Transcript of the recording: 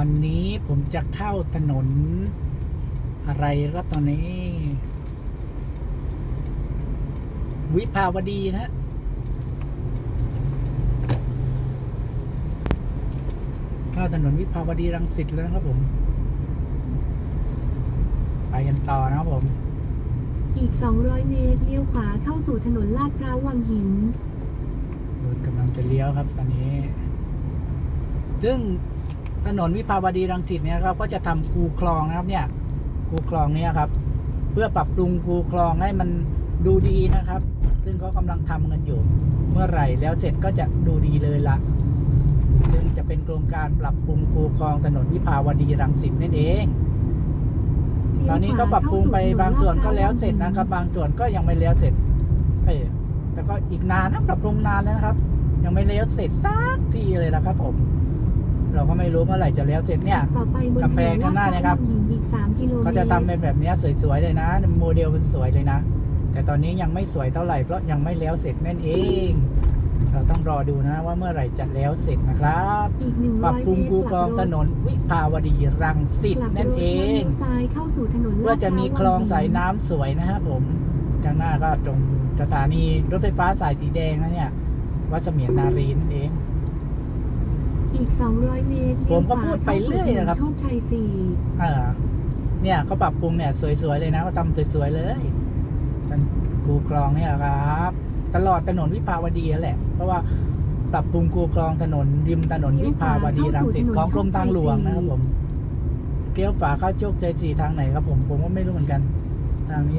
อนนี้ผมจะเข้าถนน อะไรครับตอนนี้ วิภาวดีนะฮะเข้าถนนวิภาวดีรังสิตแล้วนะครับผม ไปกันต่อนะครับผม อีก 200 เมตรเลี้ยวขวาเข้าสู่ถนนลาดพร้าววังหินรถกำลังจะเลี้ยวครับตอนนี้ ซึ่ง ถนนวิภาวดีรังสิตเนี่ยครับก็จะทำคูคลองนะครับเนี่ยคูคลองเนี่ยครับ เพื่อปรับปรุงคูคลองให้มันดูดีนะครับ ซึ่งเขากำลังทำกันอยู่ เมื่อไหร่แล้วเสร็จก็จะดูดีเลยละซึ่งจะเป็นโครงการปรับปรุงคูคลองถนนวิภาวดีรังสิตนั่นเอง ตอนนี้ก็ปรับปรุงไปบางส่วนก็แล้วเสร็จนะครับ บางส่วนก็ยังไม่แล้วเสร็จ เออแต่ก็อีกนานนะปรับปรุงนานแล้วนะครับ ยังไม่แล้วเสร็จสักทีเลยนะครับผม เราก็ไม่รู้เมื่อไหร่จะแล้วเสร็จเนี่ยต่อไปบนกำแพงข้างหน้าเนี่ยครับถลดพาววังหินอีก3กิโลเมตรเขาจะทำเป็นแบบเนี้ยสวยๆเลยนะ โมเดลมันสวยเลยนะ แต่ตอนนี้ยังไม่สวยเท่าไหร่เพราะยังไม่แล้วเสร็จนั่นเอง เราต้องรอดูนะว่าเมื่อไหร่จะแล้วเสร็จนะครับอีก100ปรับปรุงเมตรคูคลองถนนวิภาวดีรังสิตกลับรถนั่นเองแล้วลี้ยวซ้ายเข้าสู่ถนนลาดพร้าวเพื่อจะมีคลองสายน้ำสวยนะครับผมข้างหน้าก็ตรงสถานีรถไฟฟ้าสายสีแดงนะเนี่ยวัดเสมียนนารีนั่นเอง อีก 200 เมตรผมก็พูดไปเรื่อยนะครับ โชคชัยเออเนี่ยเขาปรับปรุงเนี่ยสวยๆเลยนะเขาทำสวยๆเลยถนนคูคลองเนี่ยครับ ตลอดถนนวิภาวดีนั่นแหละ เพราะว่าปรับปรุงคูคลองถนนริมถนนวิภาวดีรังสิตของกรมทางหลวงนะครับผมเกี้ยวฝาเข้าโชคชัยสี่ทางไหนครับผมผมก็ไม่รู้เหมือนกันทางนี้